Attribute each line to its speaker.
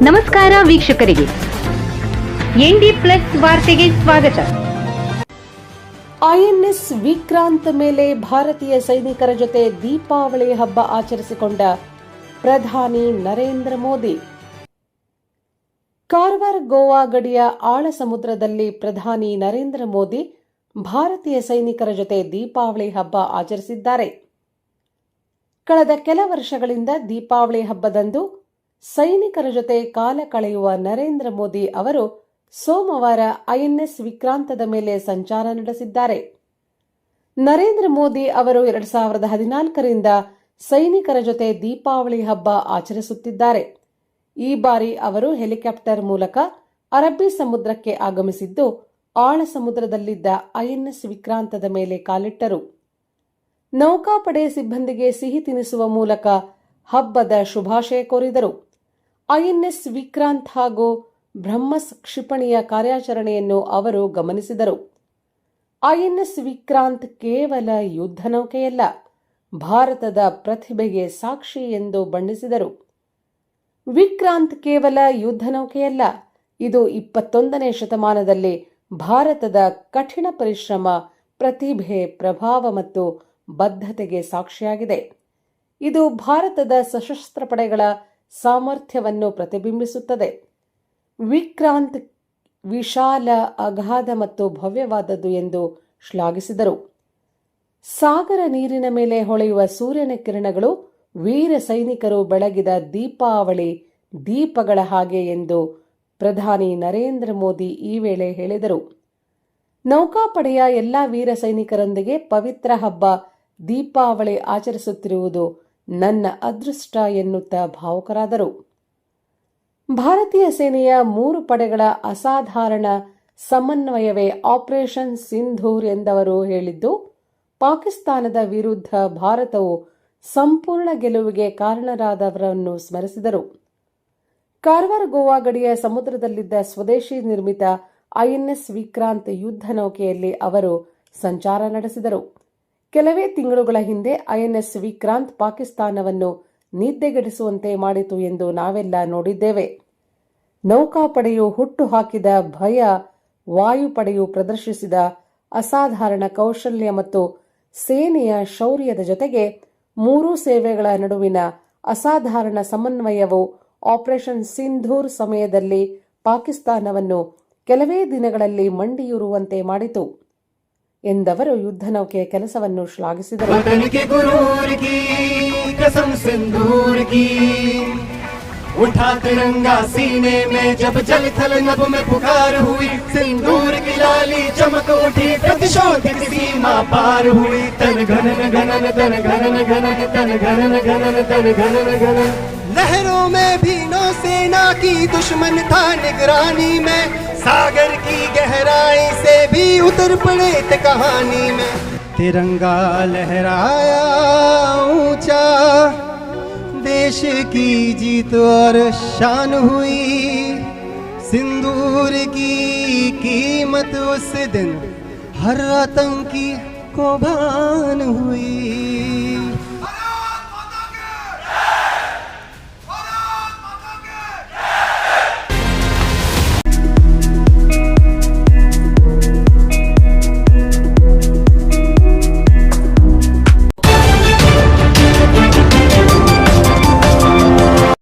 Speaker 1: ನಮಸ್ಕಾರ ವೀಕ್ಷಕರಿಗೆ. ND plus ವಾರ್ತೆಗೆ ಸ್ವಾಗತ.
Speaker 2: ಐಎನ್ಎಸ್ ವಿಕ್ರಾಂತ್ ಮೇಲೆ ಭಾರತೀಯ ಸೈನಿಕರ ಜೊತೆ ದೀಪಾವಳಿ ಹಬ್ಬ ಆಚರಿಸಿಕೊಂಡ ಪ್ರಧಾನಿ ನರೇಂದ್ರ ಮೋದಿ. ಕಾರ್ವಾರ್ ಗೋವಾ ಗಡಿಯ ಆಳ ಸಮುದ್ರದಲ್ಲಿ ಪ್ರಧಾನಿ ನರೇಂದ್ರ ಮೋದಿ ಭಾರತೀಯ ಸೈನಿಕರ ಜೊತೆ ದೀಪಾವಳಿ ಹಬ್ಬ ಆಚರಿಸಿದ್ದಾರೆ. ಕಳೆದ ಕೆಲ ವರ್ಷಗಳಿಂದ ದೀಪಾವಳಿ ಹಬ್ಬದಂದು ಸೈನಿಕರ ಜೊತೆ ಕಾಲ ಕಳೆಯುವ ನರೇಂದ್ರ ಮೋದಿ ಅವರು ಸೋಮವಾರ ಐಎನ್ಎಸ್ ವಿಕ್ರಾಂತದ ಮೇಲೆ ಸಂಚಾರ ನಡೆಸಿದ್ದಾರೆ. ನರೇಂದ್ರ ಮೋದಿ ಅವರು ಎರಡ್ ಸಾವಿರದ ಹದಿನಾಲ್ಕರಿಂದ ಸೈನಿಕರ ಜೊತೆ ದೀಪಾವಳಿ ಹಬ್ಬ ಆಚರಿಸುತ್ತಿದ್ದಾರೆ. ಈ ಬಾರಿ ಅವರು ಹೆಲಿಕಾಪ್ಟರ್ ಮೂಲಕ ಅರಬ್ಬಿ ಸಮುದ್ರಕ್ಕೆ ಆಗಮಿಸಿದ್ದು, ಆಳ ಸಮುದ್ರದಲ್ಲಿದ್ದ ಐಎನ್ಎಸ್ ವಿಕ್ರಾಂತದ ಮೇಲೆ ಕಾಲಿಟ್ಟರು. ನೌಕಾಪಡೆ ಸಿಬ್ಬಂದಿಗೆ ಸಿಹಿ ತಿನಿಸುವ ಮೂಲಕ ಹಬ್ಬದ ಶುಭಾಶಯ ಕೋರಿದರು. ಐಎನ್ಎಸ್ ವಿಕ್ರಾಂತ್ ಹಾಗೂ ಬ್ರಹ್ಮಸ್ ಕ್ಷಿಪಣಿಯ ಕಾರ್ಯಾಚರಣೆಯನ್ನು ಅವರು ಗಮನಿಸಿದರು. ಐಎನ್ಎಸ್ ವಿಕ್ರಾಂತ್ ಕೇವಲ ಯುದ್ಧ ನೌಕೆಯಲ್ಲ, ಭಾರತದ ಪ್ರತಿಭೆಗೆ ಸಾಕ್ಷಿ ಎಂದು ಬಣ್ಣಿಸಿದರು. ವಿಕ್ರಾಂತ್ ಕೇವಲ ಯುದ್ಧ ನೌಕೆಯಲ್ಲ, ಇದು ಇಪ್ಪತ್ತೊಂದನೇ ಶತಮಾನದಲ್ಲಿ ಭಾರತದ ಕಠಿಣ ಪರಿಶ್ರಮ, ಪ್ರತಿಭೆ, ಪ್ರಭಾವ ಮತ್ತು ಬದ್ಧತೆಗೆ ಸಾಕ್ಷಿಯಾಗಿದೆ. ಇದು ಭಾರತದ ಸಶಸ್ತ್ರ ಪಡೆಗಳ ಸಾಮರ್ಥ್ಯವನ್ನು ಪ್ರತಿಬಿಂಬಿಸುತ್ತದೆ. ವಿಕ್ರಾಂತ್ ವಿಶಾಲ, ಅಗಾಧ ಮತ್ತು ಭವ್ಯವಾದದ್ದು ಎಂದು ಶ್ಲಾಘಿಸಿದರು. ಸಾಗರ ನೀರಿನ ಮೇಲೆ ಹೊಳೆಯುವ ಸೂರ್ಯನ ಕಿರಣಗಳು ವೀರ ಸೈನಿಕರು ಬೆಳಗಿದ ದೀಪಾವಳಿ ದೀಪಗಳ ಹಾಗೆ ಎಂದು ಪ್ರಧಾನಿ ನರೇಂದ್ರ ಮೋದಿ ಈ ವೇಳೆ ಹೇಳಿದರು. ನೌಕಾಪಡೆಯ ಎಲ್ಲ ವೀರ ಸೈನಿಕರೊಂದಿಗೆ ಪವಿತ್ರ ಹಬ್ಬ ದೀಪಾವಳಿ ಆಚರಿಸುತ್ತಿರುವುದು ನನ್ನ ಅದೃಷ್ಟ ಎನ್ನುತ್ತಾ ಭಾವುಕರಾದರು. ಭಾರತೀಯ ಸೇನೆಯ ಮೂರು ಪಡೆಗಳ ಅಸಾಧಾರಣ ಸಮನ್ವಯವೇ ಆಪರೇಷನ್ ಸಿಂಧೂರ್ ಎಂದವರು ಹೇಳಿದ್ದು, ಪಾಕಿಸ್ತಾನದ ವಿರುದ್ಧ ಭಾರತವು ಸಂಪೂರ್ಣ ಗೆಲುವಿಗೆ ಕಾರಣರಾದವರನ್ನು ಸ್ಮರಿಸಿದರು. ಕಾರವಾರ ಗೋವಾ ಗಡಿಯ ಸಮುದ್ರದಲ್ಲಿದ್ದ ಸ್ವದೇಶಿ ನಿರ್ಮಿತ ಐಎನ್ಎಸ್ ವಿಕ್ರಾಂತ್ ಯುದ್ಧ ನೌಕೆಯಲ್ಲಿ ಅವರು ಸಂಚಾರ ನಡೆಸಿದರು. ಕೆಲವೇ ತಿಂಗಳುಗಳ ಹಿಂದೆ ಐಎನ್ಎಸ್ ವಿಕ್ರಾಂತ್ ಪಾಕಿಸ್ತಾನವನ್ನು ನಿದ್ದೆಗೆಡಿಸುವಂತೆ ಮಾಡಿತು ಎಂದು ನಾವೆಲ್ಲ ನೋಡಿದ್ದೇವೆ. ನೌಕಾಪಡೆಯು ಹುಟ್ಟು ಹಾಕಿದ ಭಯ ವಾಯುಪಡೆಯು ಪ್ರದರ್ಶಿಸಿದ ಅಸಾಧಾರಣ ಕೌಶಲ್ಯ ಮತ್ತು ಸೇನೆಯ ಶೌರ್ಯದ ಜೊತೆಗೆ ಮೂರೂ ಸೇವೆಗಳ ನಡುವಿನ ಅಸಾಧಾರಣ ಸಮನ್ವಯವು ಆಪರೇಷನ್ ಸಿಂಧೂರ್ ಸಮಯದಲ್ಲಿ ಪಾಕಿಸ್ತಾನವನ್ನು ಕೆಲವೇ ದಿನಗಳಲ್ಲಿ ಮಂಡಿಯೂರುವಂತೆ ಮಾಡಿತು. ಎಂದವರು ಯುದ್ಧ ನೌಕೆಯ ಕೆಲಸವನ್ನು ಶ್ಲಾಘಿಸಿದರು
Speaker 3: वतन के गुरूर की कसम सिंदूर की उठा तिरंगा सीने में जब जल थल नभ में पुकार हुई सिंदूर की लाली चमक उठी प्रतिशोध की सीमा पार हुई तन घनन घनन तन घनन घनन तन घनन घनन तन घनन घनन लहरों में भी नौसेना की दुश्मन था निगरानी में। सागर की गहराई से भी उतर पड़े थे कहानी में। तिरंगा लहराया ऊँचा, देश की जीत और शान हुई। सिंदूर की कीमत उस दिन हर आतंकी को भान हुई।